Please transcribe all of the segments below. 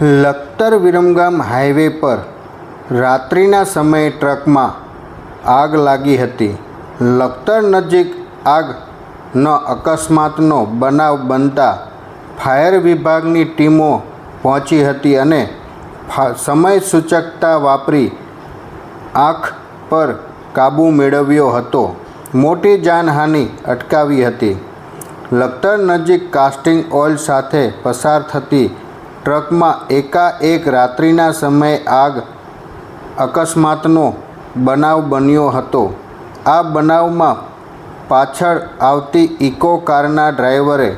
Lakhtar Viramgam highway પર રાત્રિના સમયે ટ્રકમાં આગ લાગી હતી. લખતર નજીક આગનો અકસ્માતનો બનાવ બનતા ફાયર વિભાગની ટીમો પહોંચી હતી અને સમય સૂચકતા વાપરી આંખ પર કાબૂ મેળવ્યો હતો. મોટી જાનહાનિ અટકાવી હતી. લખતર નજીક કાસ્ટિંગ ઓઇલ સાથે પસાર થતી ટ્રકમાં એકાએક રાત્રિના સમયે આગ અકસ્માતનો બનાવ બન્યો હતો. આ બનાવમાં પાછળ આવતી ઇકો કારના ડ્રાઈવરે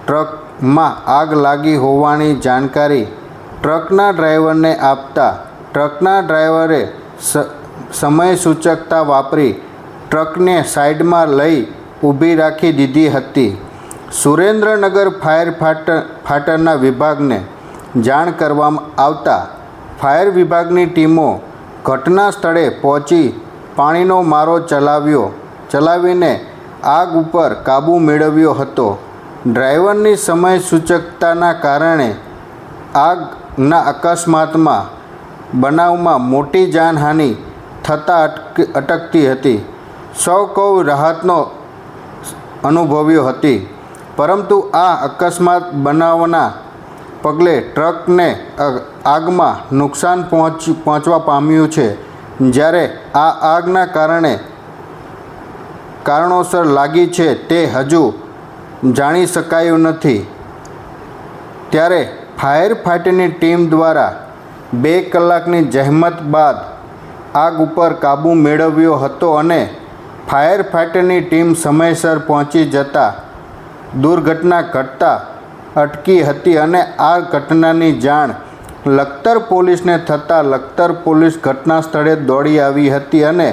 ટ્રકમાં આગ લાગી હોવાની જાણકારી ટ્રકના ડ્રાઈવરને આપતા ટ્રકના ડ્રાઈવરે સમય સૂચકતા વાપરી ટ્રકને સાઈડમાં લઈ ઊભી રાખી દીધી હતી. સુરેન્દ્રનગર ફાયર ફાટર ફાટરના વિભાગને જાણ કરવામાં આવતા ફાયર વિભાગની ટીમો ઘટના સ્થળે પહોંચી પાણીનો મારો ચલાવ્યો, ચલાવીને આગ ઉપર કાબૂ મેળવ્યો હતો. ડ્રાઈવરની સમય સૂચકતાના કારણે આગના અકસ્માતમાં બનાવમાં મોટી જાનહાનિ થતાં અટક, અટકતી હતી. સૌ કૌ રાહતનો અનુભવ્યો હતી. પરંતુ આ અકસ્માત બનાવના પગલે ટ્રકને આગમાં નુકસાન પહોંચ, પહોંચવા પામ્યું છે. જ્યારે આ આગના કારણે કારણોસર લાગી છે તે હજુ જાણી શકાયું નથી. ત્યારે ફાયર ફાઇટરની ટીમ દ્વારા બે કલાકની જહેમત બાદ આગ ઉપર કાબૂ મેળવ્યો હતો અને ફાયર ફાઇટરની ટીમ સમયસર પહોંચી જતા દુર્ઘટના ઘટતા અટકી હતી અને આ ઘટનાની જાણ લખતર પોલીસને થતાં લખતર પોલીસ ઘટના સ્થળે દોડી આવી હતી અને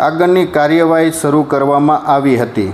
આગળની કાર્યવાહી શરૂ કરવામાં આવી હતી.